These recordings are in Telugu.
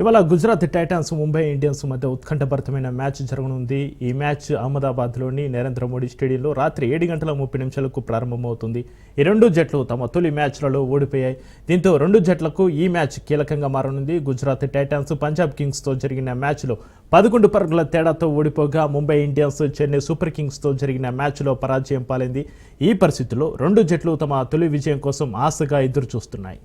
ఇవాళ గుజరాత్ టైటాన్స్ ముంబై ఇండియన్స్ మధ్య ఉత్కంఠభరితమైన మ్యాచ్ జరగనుంది. ఈ మ్యాచ్ అహ్మదాబాద్లోని నరేంద్ర మోడీ స్టేడియంలో రాత్రి ఏడు గంటల ముప్పై నిమిషాలకు ప్రారంభమవుతుంది. ఈ రెండు జట్లు తమ తొలి మ్యాచ్లలో ఓడిపోయాయి. దీంతో రెండు జట్లకు ఈ మ్యాచ్ కీలకంగా మారనుంది. గుజరాత్ టైటాన్స్ పంజాబ్ కింగ్స్తో జరిగిన మ్యాచ్లో పదకొండు పరుగుల తేడాతో ఓడిపోగా ముంబై ఇండియన్స్ చెన్నై సూపర్ కింగ్స్తో జరిగిన మ్యాచ్లో పరాజయం పాలైంది. ఈ పరిస్థితుల్లో రెండు జట్లు తమ తొలి విజయం కోసం ఆశగా ఎదురు చూస్తున్నాయి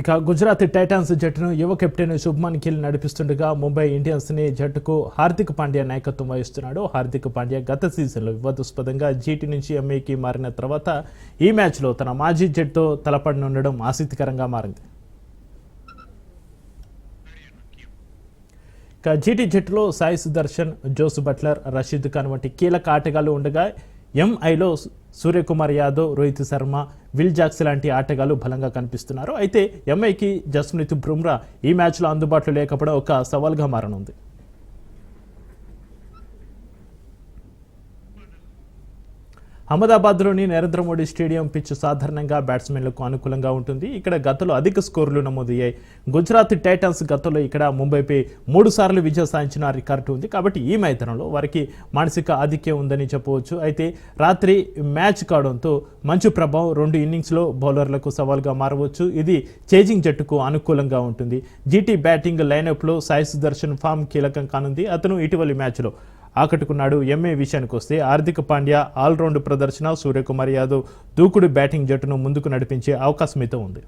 ఇక గుజరాత్ టైటాన్స్ జట్టును యువ కెప్టెన్ శుభ్మన్ గిల్ నడిపిస్తుండగా ముంబై ఇండియన్స్ని జట్టుకు హార్దిక్ పాండ్యా నాయకత్వం వహిస్తున్నాడు. హార్దిక్ పాండ్యా గత సీజన్లో వివాదాస్పదంగా జీటీ నుంచి ఎంఏకి మారిన తర్వాత ఈ మ్యాచ్లో తన మాజీ జట్టుతో తలపడనుండడం ఆసక్తికరంగా మారింది. ఇక జీటీ జట్టులో సాయి సుదర్శన్ జోస్ బట్లర్ రషీద్ ఖాన్ వంటి కీలక ఆటగాళ్ళు ఉండగా ఎంఐలో సూర్యకుమార్ యాదవ్ రోహిత్ శర్మ విల్ జాక్స్ లాంటి ఆటగాళ్ళు బలంగా కనిపిస్తున్నారు. అయితే ఎంఐకి జస్ప్రీత్ బుమ్రా ఈ మ్యాచ్లో అందుబాటులో లేకపోవడం ఒక సవాల్గా మారనుంది. అహ్మదాబాద్లోని నరేంద్ర మోడీ స్టేడియం పిచ్ సాధారణంగా బ్యాట్స్మెన్లకు అనుకూలంగా ఉంటుంది. ఇక్కడ గతంలో అధిక స్కోర్లు నమోదయ్యాయి. గుజరాత్ టైటన్స్ గతంలో ఇక్కడ ముంబైపై మూడు సార్లు విజయం సాధించిన రికార్డు ఉంది. కాబట్టి ఈ మైదానంలో వారికి మానసిక ఆధిక్యం ఉందని చెప్పవచ్చు. అయితే రాత్రి మ్యాచ్ కావడంతో మంచు ప్రభావం రెండు ఇన్నింగ్స్లో బౌలర్లకు సవాల్గా మారవచ్చు. ఇది చేజింగ్ జట్టుకు అనుకూలంగా ఉంటుంది. జీటీ బ్యాటింగ్ లైనప్లో సాయి సుదర్శన్ ఫామ్ కీలకం కానుంది. అతను ఇటీవలి మ్యాచ్లో ఆకట్టుకున్నాడు. ఎంఏ విషయానికి వస్తే హార్దిక్ పాండ్యా ఆల్రౌండ్ ప్రదర్శన సూర్యకుమార్ యాదవ్ దూకుడు బ్యాటింగ్ జట్టును ముందుకు నడిపించే అవకాశం అయితే ఉంది.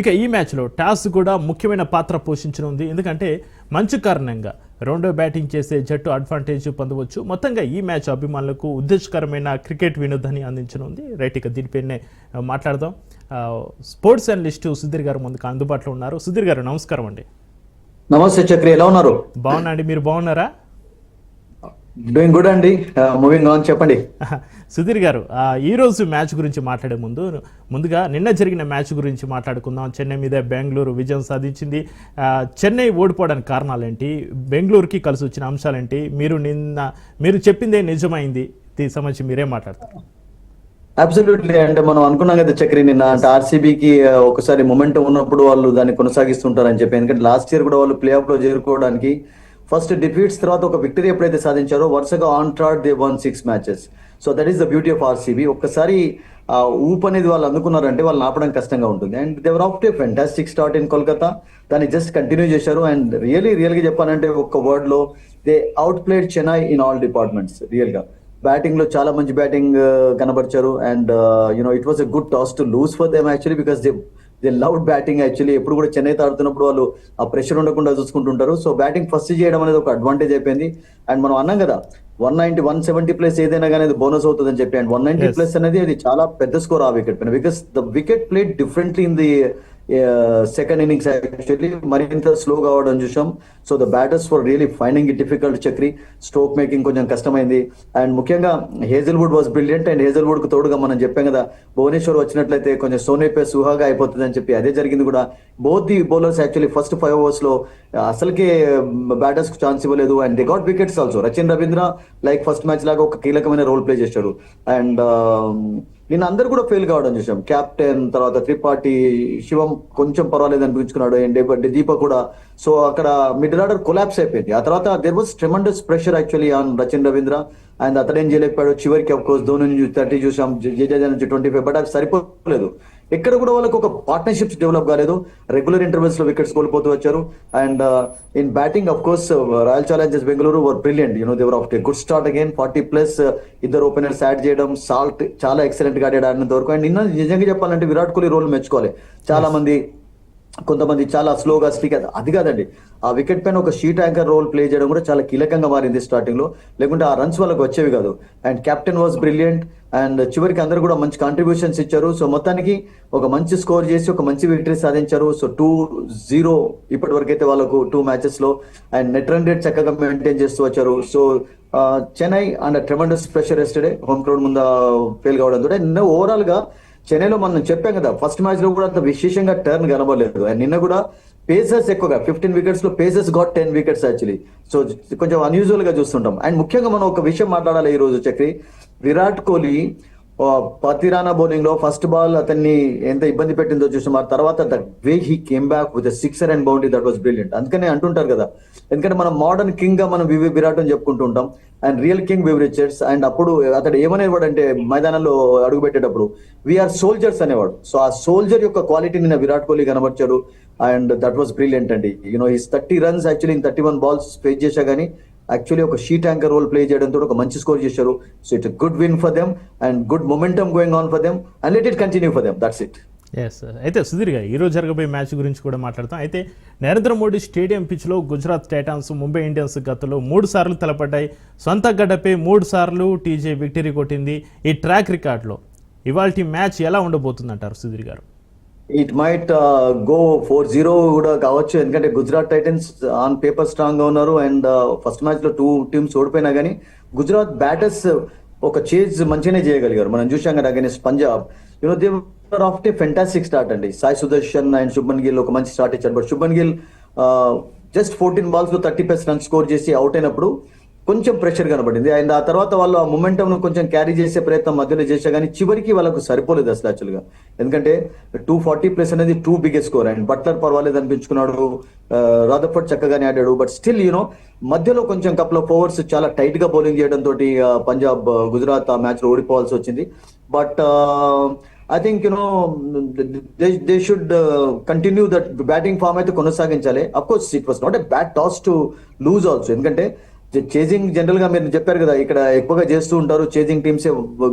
ఇక ఈ మ్యాచ్లో టాస్ కూడా ముఖ్యమైన పాత్ర పోషించనుంది. ఎందుకంటే మంచు కారణంగా రెండో బ్యాటింగ్ చేసే జట్టు అడ్వాంటేజ్ పొందవచ్చు. మొత్తంగా ఈ మ్యాచ్ అభిమానులకు ఉద్దేశకరమైన క్రికెట్ వినోదాన్ని అందించనుంది. రైట్ ఇక దీనిపైనే మాట్లాడదాం. స్పోర్ట్స్ అనలిస్టు సుధీర్ గారు ముందుకు అందుబాటులో ఉన్నారు. సుధీర్ గారు నమస్కారం అండి. నమస్తే చక్రి ఎలా ఉన్నారు? బాగున్నా అండి మీరు బాగున్నారా? డూయింగ్ గుడ్ అండి. మూవింగ్ ఆన్ చెప్పండి. సుధీర్ గారు ఈ రోజు మ్యాచ్ గురించి మాట్లాడే ముందు ముందుగా నిన్న జరిగిన మ్యాచ్ గురించి మాట్లాడుకుందాం. చెన్నై మీద బెంగళూరు విజయం సాధించింది. చెన్నై ఓడిపోవడానికి కారణాలేంటి? బెంగళూరుకి కలిసి వచ్చిన అంశాలేంటి? మీరు నిన్న మీరు చెప్పిందే నిజమైంది. దీనికి సంబంధించి మీరేం మాట్లాడతారు? అబ్సల్యూట్లీ అంటే మనం అనుకున్నాం కదా చక్రి నిన్న అంటే ఆర్సీబీకి ఒకసారి మొమెంటం ఉన్నప్పుడు వాళ్ళు దాన్ని కొనసాగిస్తుంటారని చెప్పి. ఎందుకంటే లాస్ట్ ఇయర్ కూడా వాళ్ళు ప్లే ఆఫ్లో చేరుకోవడానికి ఫస్ట్ డిఫీట్స్ తర్వాత ఒక విక్టరీ ఎప్పుడైతే సాధించారో వరుసగా on trot they won six matches so that is the beauty of RCB ఒక్కసారి ఆ ఊప్ అనేది వాళ్ళు అందుకున్నారంటే వాళ్ళు ఆపడం కష్టంగా ఉంటుంది. And they were off to fantastic start in Kolkata దాన్ని జస్ట్ కంటిన్యూ చేశారు. అండ్ రియలీ రియల్గా చెప్పాలంటే ఒక్క వర్డ్లో they outplayed Chennai in all departments రియల్గా బ్యాటింగ్లో బ్యాటింగ్లో చాలా మంచి batting కనబరిచారు. And you know it was a good toss to lose for them actually because they they love batting actually ఎప్పుడు కూడా చెన్నై ఆడుతున్నప్పుడు వాళ్ళు ఆ ప్రెషర్ ఉండకుండా చూసుకుంటుంటారు సో బ్యాటింగ్ ఫస్ట్ చేయడం అనేది ఒక అడ్వాంటేజ్ అయిపోయింది అండ్ మనం అన్నాం కదా one ninety one seventy plus ఏదైనా కానీ అది బోనస్ అవుతుంది అని చెప్పి అండ్ వన్ నైన్టీ. ప్లస్ అనేది అది చాలా పెద్ద స్కోర్ ఆ వికెట్ పైన because the wicket played differently in the second innings actually మరింత స్లో కావడం చూసాం so the batters were really finding it difficult Chakri. Stroke making కొంచెం కష్టమైంది. అండ్ ముఖ్యంగా హేజల్వుడ్ వాజ్ బ్రిలియంట్ అండ్ హేజల్వుడ్కు తోడుగా మనం చెప్పాం కదా భువనేశ్వర్ వచ్చినట్లయితే కొంచెం సోనేపే సుహాగా అయిపోతుంది అని చెప్పి అదే జరిగింది కూడా. Both the bowlers actually first five అవర్స్లో అసలుకే బ్యాటర్స్కు ఛాన్స్ ఇవ్వలేదు. And they got wickets also Rachin Ravindra like first match లాగా ఒక కీలకమైన రోల్ ప్లే చేశాడు. అండ్ నేను అందరు కూడా ఫెయిల్ కావడం చూసాం. కెప్టెన్ తర్వాత త్రిపాఠి శివం కొంచెం పర్వాలేదు అనిపించుకున్నాడు. అండ్ దీప కూడా. సో అక్కడ మిడిల్ ఆర్డర్ కొలాప్స్ అయిపోయింది. ఆ తర్వాత there was tremendous pressure actually on Rachin Ravindra and అతడేం చేయలేకపోయాడు చివరికి అఫ్ కోర్స్ ధోని నుంచి థర్టీ చూసాం. జడేజా నుంచి ట్వంటీ ఫైవ్ బట్ అది సరిపోలేదు. ఎక్కడ కూడా వాళ్ళకి ఒక పార్ట్నర్షిప్స్ డెవలప్ కాలేదు. రెగ్యులర్ ఇంటర్వెల్స్లో వికెట్స్ కోల్పోతూ వచ్చారు. And in batting of course Royal Challengers Bengaluru were brilliant you know they were off good start again forty plus ఇద్దరు ఓపెనర్స్ యాడ్ చేయడం సాల్ట్ చాలా ఎక్సలెంట్గా ఆడాడు ఆడినంత వరకు. అండ్ నిన్న నిజంగా చెప్పాలంటే విరాట్ కోహ్లీ రోల్ మెచ్చుకోవాలి చాలా మంది కొంతమంది చాలా స్లోగా స్లీక్ అది కాదండి. ఆ వికెట్ పైన ఒక షీట్ యాంకర్ రోల్ ప్లే చేయడం కూడా చాలా కీలకంగా మారింది స్టార్టింగ్లో. లేకుంటే ఆ రన్స్ వాళ్ళకి వచ్చేవి కాదు. And captain was brilliant and చివరికి అందరూ కూడా మంచి కాంట్రిబ్యూషన్స్ ఇచ్చారు. సో మొత్తానికి ఒక మంచి స్కోర్ చేసి ఒక మంచి విక్టరీ సాధించారు. సో టూ జీరో ఇప్పటి వరకు అయితే వాళ్ళకు టూ మ్యాచెస్లో. అండ్ నెట్ రన్ రేట్ చక్కగా మెయింటైన్ చేస్తూ వచ్చారు. So Chennai and tremendous pressure yesterday home crowd ముందు ఫెయిల్ కావడం కూడా. ఓవరాల్గా చెన్నైలో మనం చెప్పాం కదా ఫస్ట్ మ్యాచ్లో కూడా అంత విశేషంగా టర్న్ కనబడలేదు. అండ్ నిన్న కూడా పేసర్స్ ఎక్కువగా fifteen వికెట్స్లో pacers got ten wickets actually so కొంచెం అన్యూజువల్గా చూస్తుంటాం. అండ్ ముఖ్యంగా మనం ఒక విషయం మాట్లాడాలి ఈ రోజు చక్రి. విరాట్ కోహ్లీ పతిరానా బౌలింగ్లో ఫస్ట్ బాల్ అతన్ని ఎంత ఇబ్బంది పెట్టిందో చూసాం. ఆ తర్వాత the way he came back with sixer and boundary that was brilliant. అందుకనే అంటుంటారు కదా ఎందుకంటే మనం మోడర్న్ కింగ్గా మనం వివి విరాట్ అని చెప్పుకుంటూ ఉంటాం. And real king Viv Richards and అప్పుడు అతడు ఏమనేవాడు అంటే మైదానంలో అడుగు పెట్టేటప్పుడు వీఆర్ సోల్జర్స్ అనేవాడు. సో ఆ సోల్జర్ యొక్క క్వాలిటీ నిన్న విరాట్ కోహ్లీ కనబర్చాడు. అండ్ దట్ వాస్ బ్రిలియంట్ అండి. యూనో ఈ thirty runs actually thirty one balls face చేశా కానీ యాక్చువల్లీ ఒక షీట్ ట్యాంకర్ రోల్ ప్లే చేయడంతో ఒక మంచి స్కోర్ చేశారు. So it good win for them and good momentum going on for them and let it continue for them that's it yes అయితే సుధీర్ గారు ఈరోజు జరగబోయే మ్యాచ్ గురించి కూడా మాట్లాడతాం. అయితే నరేంద్ర మోడీ స్టేడియం పిచ్లో గుజరాత్ టైటాన్స్ ముంబై ఇండియన్స్ గతంలో మూడు సార్లు తలపడ్డాయి. సొంత గడ్డపై మూడు సార్లు టీజే విక్టరీ కొట్టింది. ఈ ట్రాక్ రికార్డులో ఇవాళ మ్యాచ్ ఎలా ఉండబోతుంది అంటారు Sudheer garu? It might go four zero కూడా కావచ్చు. ఎందుకంటే గుజరాత్ టైటన్స్ ఆన్ పేపర్ స్ట్రాంగ్గా ఉన్నారు. అండ్ ఫస్ట్ మ్యాచ్లో టూ టీమ్స్ ఓడిపోయినా కానీ గుజరాత్ బ్యాటర్స్ ఒక చేజ్ మంచిగానే చేయగలిగారు. మనం చూసాం కదా against Punjab you know they were off to a fantastic start అండి. సాయి సుదర్శన్ అండ్ శుభన్ గిల్ ఒక మంచి స్టార్ట్ ఇచ్చారు. But Shubman Gill just fourteen బాల్స్లో thirty plus run score చేసి అవుట్ అయినప్పుడు కొంచెం ప్రెషర్ కనబడింది. అండ్ ఆ తర్వాత వాళ్ళు ఆ మొమెంటం ను కొంచెం క్యారీ చేసే ప్రయత్నం మధ్యలో చేశా కానీ చివరికి వాళ్ళకు సరిపోలేదు అసలు యాక్చువల్గా ఎందుకంటే టూ ఫార్టీ ప్లస్ అనేది two biggest score and Buttler పర్వాలేదు అనిపించుకున్నాడు. రాదర్ఫర్డ్ చక్కగానే ఆడాడు. బట్ స్టిల్ యూనో మధ్యలో కొంచెం కపుల్ ఆఫ్ ఓవర్స్ చాలా టైట్గా బౌలింగ్ చేయడం తోటి పంజాబ్ గుజరాత్ ఆ మ్యాచ్లో ఓడిపోవాల్సి వచ్చింది. But I think you know they should continue that batting form అయితే కొనసాగించాలి. Of course it was not a bad toss to lose also ఎందుకంటే చేజింగ్ జనరల్గా మీరు చెప్పారు కదా ఇక్కడ ఎక్కువగా చేస్తూ ఉంటారు చేజింగ్ టీమ్స్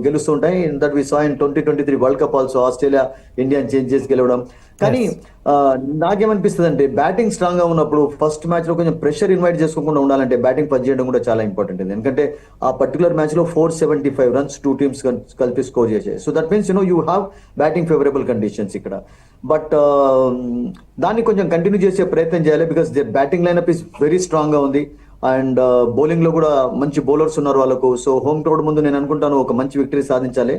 గెలుస్తూ ఉంటాయి. That we saw in twenty twenty three World Cup also Australia India change చేసి గెలవడం. కానీ నాకేమనిపిస్తుంది అంటే బ్యాటింగ్ స్ట్రాంగ్గా ఉన్నప్పుడు ఫస్ట్ మ్యాచ్లో కొంచెం ప్రెషర్ ఇన్వైట్ చేసుకోకుండా ఉండాలంటే బ్యాటింగ్ పని చేయడం కూడా చాలా ఇంపార్టెంట్ ఎందుకంటే ఆ పర్టికులర్ మ్యాచ్లో four seventy five runs two teams కలిపి స్కోర్ చేసాయి so that means you know you have batting favourable conditions ఇక్కడ. బట్ దాన్ని కొంచెం కంటిన్యూ చేసే ప్రయత్నం చేయాలి because the batting lineup is very స్ట్రాంగ్గా ఉంది. అండ్ బౌలింగ్లో కూడా మంచి బౌలర్స్ ఉన్నారు వాళ్ళకు. సో హోమ్ క్రౌడ్ ముందు నేను అనుకుంటాను ఒక మంచి విక్టరీ సాధించాలి.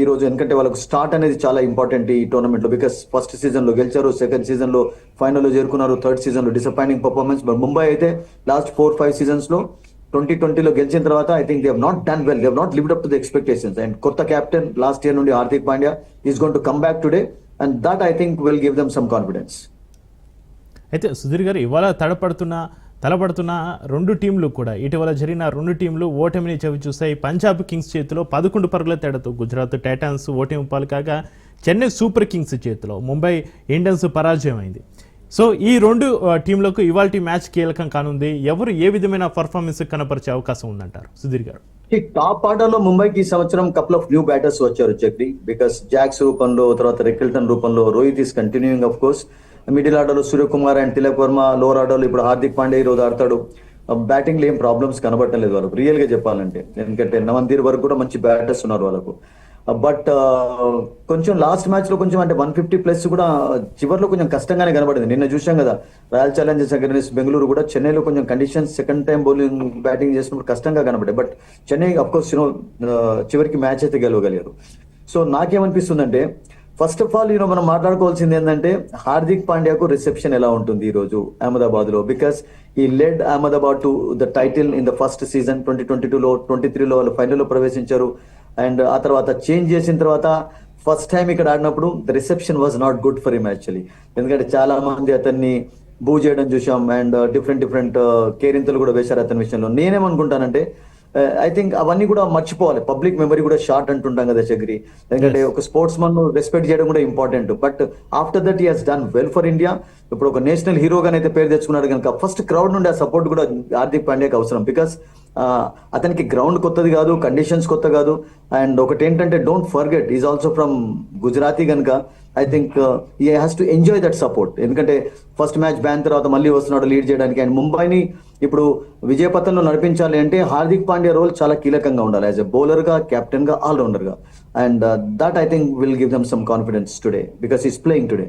ఈ రోజు ఎందుకంటే వాళ్ళకు స్టార్ట్ అనేది చాలా ఇంపార్టెంట్ ఈ టోర్నమెంట్లో బికాస్ ఫస్ట్ సీజన్లో గెలిచారు సెకండ్ సీజన్లో ఫైనల్లో చేరుకున్నారు థర్డ్ సీజన్లో డిసప్పాయింటింగ్ పర్ఫార్మెన్స్. బట్ ముంబై అయితే లాస్ట్ ఫోర్ ఫైవ్ సీజన్స్లో ట్వంటీ ట్వంటీలో గెలిచిన తర్వాత I think they not done well they not lived up to the expectations. And కొత్త కెప్టెన్ లాస్ట్ ఇయర్ నుండి Hardik Pandya is gone to come back today and that I think will give them some confidence. అయితే సుధీర్ గారు ఇవాళ తడపడుతున్న తలపడుతున్న రెండు టీంలు కూడా ఇటీవల జరిగిన రెండు టీంలు ఓటమిని చవి చూశాయి పంజాబ్ కింగ్స్ చేతిలో పదకొండు పరుగుల తేడాతో గుజరాత్ టైటాన్స్ ఓటమి పాలు కాగా చెన్నై సూపర్ కింగ్స్ చేతిలో ముంబై ఇండియన్స్ పరాజయం అయింది సో ఈ రెండు టీంలకు ఇవాళ మ్యాచ్ కీలకం కానుంది. ఎవరు ఏ విధమైన పర్ఫార్మెన్స్ కనపరిచే అవకాశం ఉందంటారు? సుధీర్ గారు. ఈ టాప్ ఆర్డర్లో ముంబైకి ఈ సంవత్సరం కపుల్ ఆఫ్ న్యూ బ్యాటర్స్ వచ్చారు చక్రి బికాస్ జాక్స్ రూపంలో తర్వాత రికిల్టన్ రూపంలో Rohit is continuing of course middle ఆర్డర్లో సూర్యకుమార్ అండ్ తిలక్ వర్మ లోవర్ ఆర్డర్లో ఇప్పుడు హార్దిక్ పాండే ఈ రోజు ఆడతాడు. బ్యాటింగ్లో ఏం ప్రాబ్లమ్స్ కనబడటం లేదు వాళ్ళకు. రియల్గా చెప్పాలంటే. ఎందుకంటే నవంతీర్ వరకు కూడా మంచి బ్యాటర్స్ ఉన్నారు వాళ్ళకు. బట్ కొంచెం లాస్ట్ మ్యాచ్లో కొంచెం అంటే వన్ ఫిఫ్టీ ప్లస్ కూడా చివరిలో కొంచెం కష్టంగానే కనబడింది. నిన్న చూసాం కదా రాయల్ ఛాలెంజర్స్ అగైన్స్ బెంగళూరు కూడా చెన్నైలో కొంచెం conditions second time bowling batting చేసినప్పుడు కష్టంగా కనబడ్డాయి. But Chennai of course you know చివరికి మ్యాచ్ అయితే గెలవగలిగారు. So నాకేమనిపిస్తుందంటే first of all you know మనం మాట్లాడుకోవాల్సింది ఏంటంటే హార్దిక్ పాండ్యాకు రిసెప్షన్ ఎలా ఉంటుంది ఈ రోజు అహ్మదాబాద్లో because he led Ahmedabad to the title in the first season twenty twenty టూలో ట్వంటీ త్రీలో వాళ్ళు ఫైనల్లో ప్రవేశించారు. అండ్ ఆ తర్వాత చేంజ్ చేసిన తర్వాత ఫస్ట్ టైం ఇక్కడ ఆడినప్పుడు the reception was not good for him actually ఎందుకంటే చాలా మంది అతన్ని బూ చేయడం చూసాం. అండ్ డిఫరెంట్ డిఫరెంట్ కేరింతలు కూడా వేశారు అతని విషయంలో. నేనేమనుకుంటానంటే ఐ థింక్ అవన్నీ కూడా మర్చిపోవాలి. పబ్లిక్ మెమరీ కూడా షార్ట్ అంటుంటాం కదా చక్రి ఎందుకంటే ఒక స్పోర్ట్స్ మన్ రెస్పెక్ట్ చేయడం కూడా important but after that has done well for India ఇప్పుడు ఒక నేషనల్ హీరోగానైతే పేరు తెచ్చుకున్నాడు కనుక ఫస్ట్ క్రౌడ్ నుండి ఆ సపోర్ట్ కూడా హార్దిక్ పాండ్యాకి అవసరం. బికాస్ ఆ, అతనికి గ్రౌండ్ కొత్తది కాదు కండిషన్స్ కొత్త కాదు. అండ్ ఒకటి ఏంటంటే don't forget is also from Gujarati కనుక. I think he has to enjoy that support ఎందుకంటే ఫస్ట్ మ్యాచ్ బ్యాన్ తర్వాత మళ్ళీ వస్తున్నాడు లీడ్ చేయడానికి. అండ్ ముంబైని ఇప్పుడు విజయపథంలో నడిపించాలి అంటే హార్దిక్ పాండ్యా రోల్ చాలా కీలకంగా ఉండాలి. యాజ్ ఎ బౌలర్గా కెప్టెన్గా ఆల్రౌండర్గా and that I think will give them some confidence today because he's playing today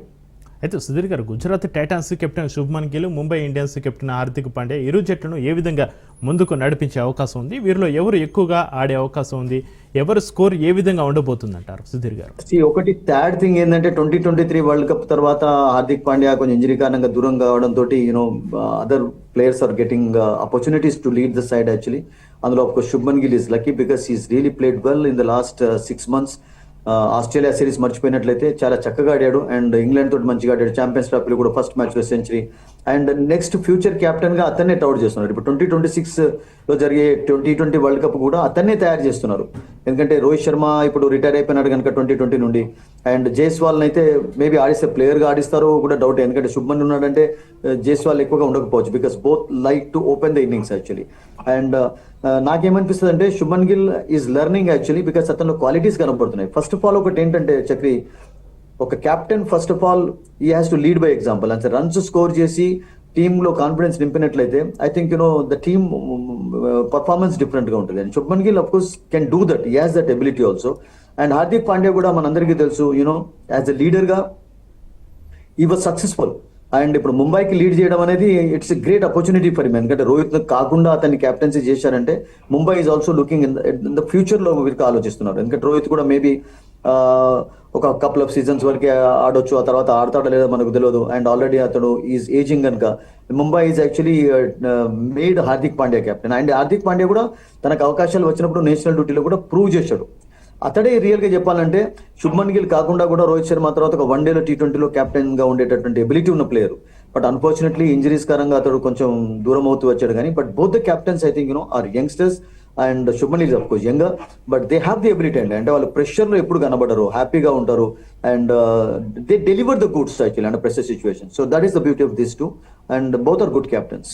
అయితే Sudheer garu Gujarat Titans captain Shubman Gill Mumbai Indians captain Hardik Pandey ఇరు జట్లను ఏ విధంగా ముందుకు నడిపించే అవకాశం ఉంది? వీరిలో ఎవరు ఎక్కువగా ఆడే అవకాశం ఉంది? ఎవరు స్కోర్ ఏ విధంగా ఉండబోతుందంటారు సుధీర్ గారు? ఒకటి థర్డ్ థింగ్ ఏంటంటే twenty twenty three World Cup తర్వాత హార్దిక్ పాండ్యా కొంచెం ఇంజరీ కారణంగా దూరం కావడం తోటి you know other players are getting opportunities to lead the side actually అందులో ఒక Shubman Gill is lucky because he's really played well in the last six months Australia series మర్చిపోయినట్లయితే చాలా చక్కగా ఆడాడు. అండ్ ఇంగ్లాండ్ తోటి మంచిగా ఆడాడు. ఛాంపియన్స్ ట్రాఫీలో కూడా ఫస్ట్ మ్యాచ్లో సెంచరీ అండ్ నెక్స్ట్ ఫ్యూచర్ కెప్టెన్గా అతన్నే టౌట్ చేస్తున్నారు. ఇప్పుడు ట్వంటీ ట్వంటీ సిక్స్లో జరిగే ట్వంటీ ట్వంటీ వరల్డ్ కప్ కూడా అతన్నే తయారు చేస్తున్నారు. ఎందుకంటే రోహిత్ శర్మ ఇప్పుడు రిటైర్ అయిపోయినాడు కనుక ట్వంటీ ట్వంటీ నుండి. అండ్ జైస్వాల్ అయితే మేబీ ఆడిస్తే ప్లేయర్గా ఆడిస్తారో కూడా డౌట్ ఎందుకంటే శుభ్మన్ ఉన్నాడంటే జైస్వాల్ ఎక్కువగా ఉండకపోవచ్చు because both like to open the innings actually and నాకేమనిపిస్తుంది అంటే Shubman Gill is learning actually because అతను క్వాలిటీస్ కనబడుతున్నాయి. ఫస్ట్ ఆఫ్ ఆల్ ఒకటి ఏంటంటే చక్రి ఒక captain first of all he has to lead by example అంటే రన్స్ స్కోర్ చేసి టీమ్లో confidence నింపినట్లయితే I think you know the team performance డిఫరెంట్గా ఉంటుంది. And Shubman Gill of course can do that he has that ability also and Hardik Pandya కూడా మనందరికీ తెలుసు యూనో యాజ్ ఎ లీడర్గా ఈ వాజ్ సక్సెస్ఫుల్ అండ్ ఇప్పుడు ముంబైకి లీడ్ చేయడం అనేది it's great opportunity for me ఎందుకంటే రోహిత్ కాకుండా అతన్ని కెప్టెన్సీ చేశారంటే Mumbai is also looking in the ఫ్యూచర్లో వీరికి ఆలోచిస్తున్నారు. ఎందుకంటే రోహిత్ కూడా మేబీ ఒక కపుల్ ఆఫ్ సీజన్స్ వరకే ఆడొచ్చు ఆ తర్వాత ఆడతాడో లేదో మనకు తెలియదు అండ్ ఆల్రెడీ అతడు ఈజ్ ఏజింగ్ కనుక. Mumbai is actually made Hardik Pandya captain and Hardik Pandya కూడా తనకు అవకాశాలు వచ్చినప్పుడు నేషనల్ డ్యూటీలో కూడా ప్రూవ్ చేశాడు. అతడే రియల్గా చెప్పాలంటే శుభ్మన్ గిల్ కాకుండా కూడా రోహిత్ శర్మ తర్వాత ఒక వన్ డేలో టీ ట్వంటీలో కెప్టెన్గా ఉండేటటువంటి ఎబిలిటీ ఉన్న ప్లేయర్ బట్ అన్ఫార్చునేట్లీ ఇంజరీస్ కారంగా అతడు కొంచెం దూరం అవుతూ వచ్చాడు కానీ but both the captains I think you know are youngsters and Shubman is of course young but they have the ability అండి అంటే వాళ్ళు ప్రెషర్లో ఎప్పుడు కనబడరు హ్యాపీగా ఉంటారు. And they deliver the goods actually and pressure situation so that is the beauty of this two and both are good captains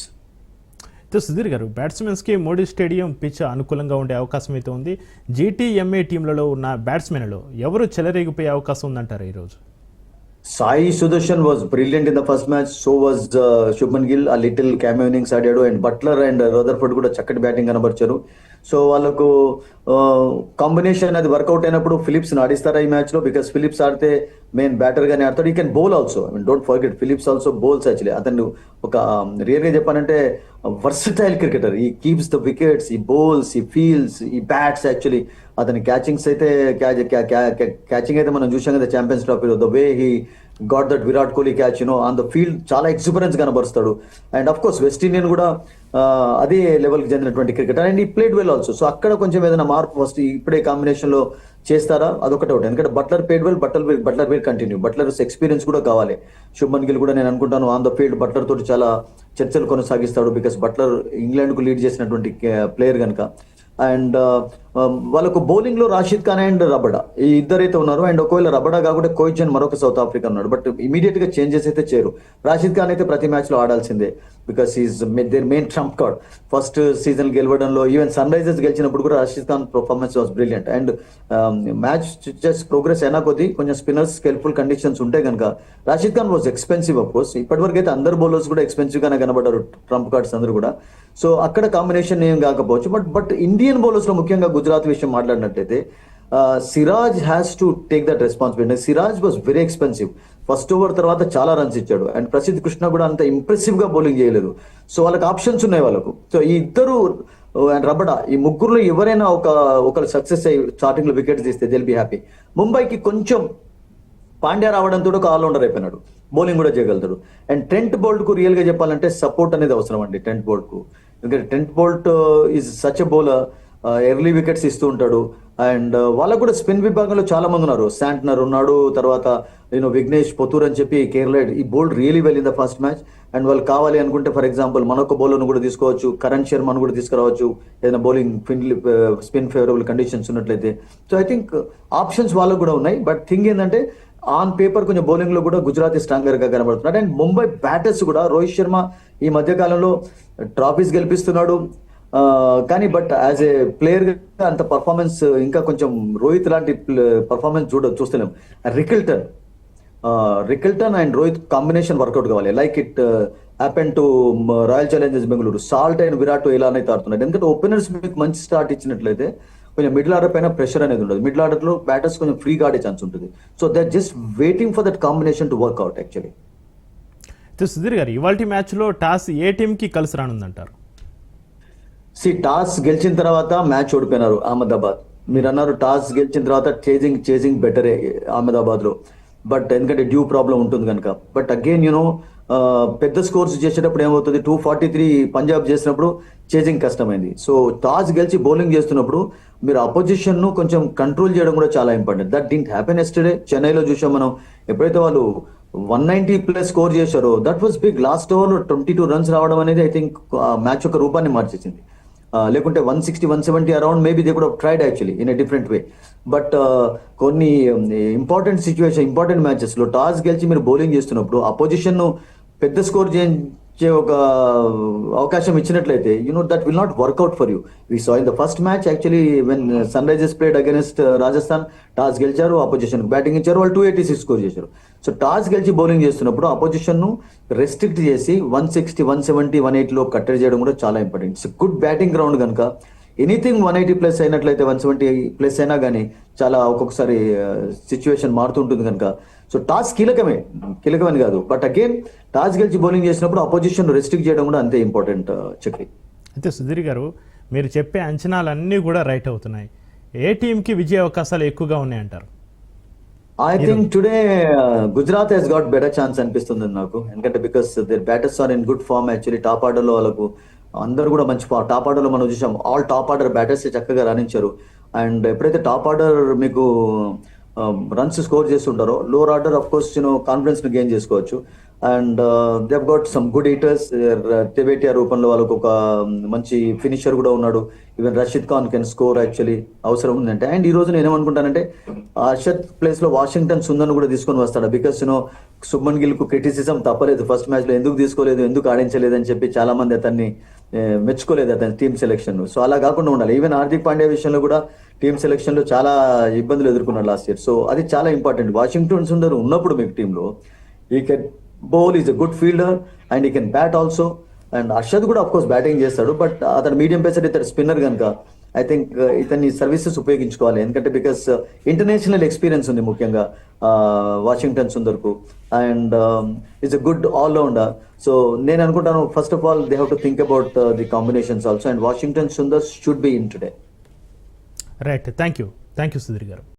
అయితే సుధీర్ గారు బ్యాట్స్మెన్స్కి మోడీ స్టేడియం పిచ్ అనుకూలంగా ఉండే అవకాశం అయితే ఉంది. జీటీఎంఏ టీంలలో ఉన్న బ్యాట్స్మెన్లో ఎవరు చెలరేగిపోయే అవకాశం ఉందంటారు ఈరోజు? Sai Sudharsan was brilliant in the first match so was Shubman Gill a little cameo innings ఆడాడు అండ్ బట్లర్ అండ్ రదర్ఫర్డ్ కూడా చక్కటి బ్యాటింగ్ కనబరిచారు. సో వాళ్ళకు కాంబినేషన్ అది వర్కౌట్ అయినప్పుడు ఫిలిప్స్ ఆడిస్తారా ఈ మ్యాచ్లో? బికాస్ ఫిలిప్స్ ఆడితే మెయిన్ బ్యాటర్ గానే ఆడతాడు. He can bowl also I mean don't forget Phillips also bowls actually అతను ఒక um, రియల్గా చెప్పానంటే versatile cricketer he keeps the wickets he bowls he fields he bats actually అతని క్యాచింగ్స్ అయితే క్యాచింగ్ అయితే మనం చూసాం కదా champions ట్రాఫీలో the way he got that Virat Kohli catch you know on the field చాలా experience కనబరుస్తాడు. And of course West Indian కూడా అదే లెవెల్కి చెందినటువంటి cricket and he played well also so అక్కడ కొంచెం ఏదైనా మార్పు ఫస్ట్ ఇప్పుడే కాంబినేషన్లో చేస్తారా? అదొకటి ఒకటి. ఎందుకంటే Buttler played well Buttler Buttler పేరు కంటిన్యూ బట్లర్ ఎక్స్పీరియన్స్ కూడా కావాలి. శుభన్ గిల్ కూడా నేను అనుకుంటాను ఆన్ ద ఫీల్డ్ బట్లర్ తోటి చాలా చర్చలు కొనసాగిస్తాడు బికాస్ బట్లర్ ఇంగ్లాండ్కు లీడ్ చేసినటువంటి ప్లేయర్ కనుక అండ్ వాళ్ళకు బౌలింగ్లో రాషిద్ ఖాన్ అండ్ రబడా. ఈ ఇద్దరైతే ఉన్నారు. అండ్ ఒకవేళ రబడా కాకుండా కోయిచన్ మరొక సౌత్ ఆఫ్రికా ఉన్నాడు. బట్ ఇమీడియట్గా చేంజెస్ అయితే చేయరు రాషిద్ ఖాన్ అయితే ప్రతి మ్యాచ్లో ఆడాల్సిందే. Because he's their main trump card first season గెలవడంలో even Sunrisers గెలిచినప్పుడు కూడా Rashid Khan performance was brilliant and match just progress అయినా కొద్దీ కొంచెం స్పిన్నర్స్ స్కెల్ఫుల్ కండిషన్స్ ఉంటే కనుక Rashid Khan was expensive of course ఇప్పటివరకు అయితే అందరు బౌలర్స్ కూడా ఎక్స్పెన్సివ్ గానే కనబడ్డారు ట్రంప్ కార్డ్స్ అందరూ కూడా. సో అక్కడ కాంబినేషన్ ఏం కాకపోవచ్చు. బట్ బట్ ఇండియన్ బౌలర్స్లో ముఖ్యంగా గుజరాత్ విషయం మాట్లాడినట్టయితే Siraj has to take that responsibility Siraj was very expensive first over తర్వాత చాలా రన్స్ ఇచ్చాడు. అండ్ ప్రసిద్ధ్ కృష్ణ కూడా అంత ఇంప్రెసివ్గా బౌలింగ్ చేయలేదు. సో వాళ్ళకి ఆప్షన్స్ ఉన్నాయి వాళ్ళకు. సో ఈ ఇద్దరు uh, అండ్ రబడా ఈ ముగ్గురులో ఎవరైనా ఒక ఒకరు సక్సెస్ అయ్యి స్టార్టింగ్లో వికెట్స్ తీస్తే దిల్ బి హ్యాపీ ముంబైకి కొంచెం పాండ్యా రావడంతో ఒక ఆల్రౌండర్ అయిపోయినాడు. బౌలింగ్ కూడా చేయగలుగుతాడు. అండ్ టెంట్ బోల్ట్కు రియల్గా చెప్పాలంటే సపోర్ట్ అనేది అవసరం అండి టెంట్ బోల్ట్కు. ఎందుకంటే Trent Boult is such a bowler early wickets ఇస్తూ ఉంటాడు. అండ్ వాళ్ళకు కూడా స్పిన్ విభాగంలో చాలా మంది ఉన్నారు. శాంట్నర్ ఉన్నాడు తర్వాత నేను విఘ్నేష్ పొతూర్ అని చెప్పి Kerala he bowled really well in the first match. And వాళ్ళు కావాలి అనుకుంటే ఫర్ ఎగ్జాంపుల్ మనొక బౌలర్ను కూడా తీసుకోవచ్చు కరణ్ శర్మను కూడా తీసుకురావచ్చు ఏదైనా బౌలింగ్ స్పిన్ ఫేవరబుల్ కండిషన్స్ ఉన్నట్లయితే. సో ఐ థింక్ ఆప్షన్స్ వాళ్ళకు కూడా ఉన్నాయి. బట్ థింగ్ ఏంటంటే ఆన్ పేపర్ కొంచెం బౌలింగ్లో కూడా గుజరాతీ స్ట్రాంగర్గా కనబడుతున్నాడు. అండ్ ముంబై బ్యాటర్స్ కూడా రోహిత్ శర్మ ఈ మధ్య కాలంలో ట్రాఫీస్ గెలిపిస్తున్నాడు. కానీ బట్ యాజ్ ఏ ప్లేయర్ అంత పర్ఫార్మెన్స్ ఇంకా కొంచెం రోహిత్ లాంటి పర్ఫార్మెన్స్ చూడ చూస్తున్నాం Rickelton. Rickelton and Rohit combination work out కావాలి. Like it happen to Royal Challengers Bengaluru. Salt and Virat ఎలా అయితే ఆడుతున్నాడు. ఎందుకంటే ఓపెనర్స్ మీకు మంచి స్టార్ట్ ఇచ్చినట్లయితే కొంచెం మిడిల్ ఆర్డర్ పైన ప్రెషర్ అనేది ఉండదు. మిడిల్ ఆర్డర్లో బ్యాటర్స్ కొంచెం ఫ్రీగా ఆడే ఛాన్స్ ఉంటుంది. So that just waiting for that combination to work out actually. Sudheer గారు ఇవాళ మ్యాచ్లో టాస్ ఏ టీంకి కలిసి రానుందంటారు? సి టాస్ గెలిచిన తర్వాత మ్యాచ్ ఓడిపోయినారు అహ్మదాబాద్. మీరు అన్నారు టాస్ గెలిచిన తర్వాత చేజింగ్ చేజింగ్ బెటరే అహ్మదాబాద్లో బట్ ఎందుకంటే డ్యూ ప్రాబ్లం ఉంటుంది కనుక. బట్ అగైన్ యూనో పెద్ద స్కోర్స్ చేసేటప్పుడు ఏమవుతుంది? టూ ఫార్టీ త్రీ పంజాబ్ చేసినప్పుడు చేజింగ్ కష్టమైంది. సో టాస్ గెలిచి బౌలింగ్ చేస్తున్నప్పుడు మీరు అపోజిషన్ను కొంచెం కంట్రోల్ చేయడం కూడా చాలా important that didn't happen yesterday చెన్నైలో చూసాం మనం. ఎప్పుడైతే వాళ్ళు వన్ నైన్టీ ప్లస్ స్కోర్ చేశారో that was big last over twenty two runs రావడం అనేది ఐ థింక్ మ్యాచ్ యొక్క రూపాన్ని మార్చేసింది. లేకుంటే one sixty one seventy around maybe they కూడా tried actually in a different way but కొన్ని ఇంపార్టెంట్ సిచ్యువేషన్ ఇంపార్టెంట్ మ్యాచెస్లో టాస్ గెలిచి మీరు బౌలింగ్ చేస్తున్నప్పుడు అపోజిషన్ పెద్ద స్కోర్ చేయించే ఒక అవకాశం ఇచ్చినట్లయితే you know that will not work out for you we saw in the first match actually when Sunrisers played against Rajasthan toss గెలిచారు అపోజిషన్ బ్యాటింగ్ ఇచ్చారు వాళ్ళు టూ ఎయిటీ సిక్స్ స్కోర్ చేశారు. సో టాస్ గెలిచి బౌలింగ్ చేస్తున్నప్పుడు అపోజిషన్ను రెస్ట్రిక్ట్ చేసి one sixty one seventy one eighty లో కట్టడి చేయడం కూడా చాలా important it's good batting ground కనుక ఎనీథింగ్ వన్ ఎయిటీ ప్లస్ అయినట్లయితే వన్ సెవెంటీ ప్లస్ అయినా కానీ చాలా ఒక్కొక్కసారి సిచ్యువేషన్ మారుతుంటుంది కనుక. సో టాస్ కీలకమే కీలకమని కాదు. బట్ అగైన్ టాస్ గెలిచి బౌలింగ్ చేసినప్పుడు అపోజిషన్ రెస్ట్రిక్ట్ చేయడం కూడా అంతే ఇంపార్టెంట్ చక్రి. అయితే సుధీర్ గారు మీరు చెప్పే అంచనాలన్నీ కూడా రైట్ అవుతున్నాయి. ఏ టీంకి విజయ అవకాశాలు ఎక్కువగా ఉన్నాయంటారు? I think today Gujarat has got better chance అనిపిస్తుంది నాకు. ఎందుకంటే because there batters are in good form actually top ఆర్డర్లో వాళ్ళకు అందరూ కూడా మంచి టాప్ ఆర్డర్లో మనం చూసాం ఆల్ టాప్ ఆర్డర్ బ్యాటర్స్ చక్కగా రాణించారు. అండ్ ఎప్పుడైతే టాప్ ఆర్డర్ మీకు runs score చేస్తుంటారో lower order of course you know కాన్ఫిడెన్స్ని gain చేసుకోవచ్చు. And they've got some good hitters తెబేటియా రూపంలో వాళ్ళకు ఒక um, మంచి ఫినిషర్ కూడా ఉన్నాడు. Even Rashid Khan can score actually అవసరం ఉందంటే. అండ్ ఈ రోజు నేను ఏమనుకుంటానంటే అర్షద్ ప్లేస్లో వాషింగ్టన్ సుందర్ కూడా తీసుకొని వస్తాడు. బికాస్ యూనో సుమన్ గిల్కు క్రిటిసిజం తప్పలేదు. ఫస్ట్ మ్యాచ్లో ఎందుకు తీసుకోలేదు ఎందుకు ఆడించలేదు అని చెప్పి చాలా మంది అతన్ని మెచ్చుకోలేదు అతని టీమ్ సెలెక్షన్ సో అలా కాకుండా ఉండాలి. ఈవెన్ హార్దిక్ పాండ్యా విషయంలో కూడా టీమ్ సెలెక్షన్లో చాలా ఇబ్బందులు ఎదుర్కొన్నాడు లాస్ట్ ఇయర్ సో అది చాలా ఇంపార్టెంట్ వాషింగ్టన్ సుందర్ ఉన్నప్పుడు మీకు టీంలో he can bowl is a good fielder and he can bat also and Arshad కూడా అఫ్ కోర్స్ బ్యాటింగ్ చేస్తాడు బట్ అతను మీడియం పేసర్ ఇతడు స్పిన్నర్ కనుక ఐ థింక్ ఇతని సర్వీసెస్ ఉపయోగించుకోవాలి. ఎందుకంటే బికాస్ ఇంటర్నేషనల్ ఎక్స్పీరియన్స్ ఉంది ముఖ్యంగా Washington సుందర్కు and it's a good allrounder so నేను అనుకుంటాను first of all they have to think about the combinations also and Washington Sundar should be in today right thank you thank you Sudheer గారు.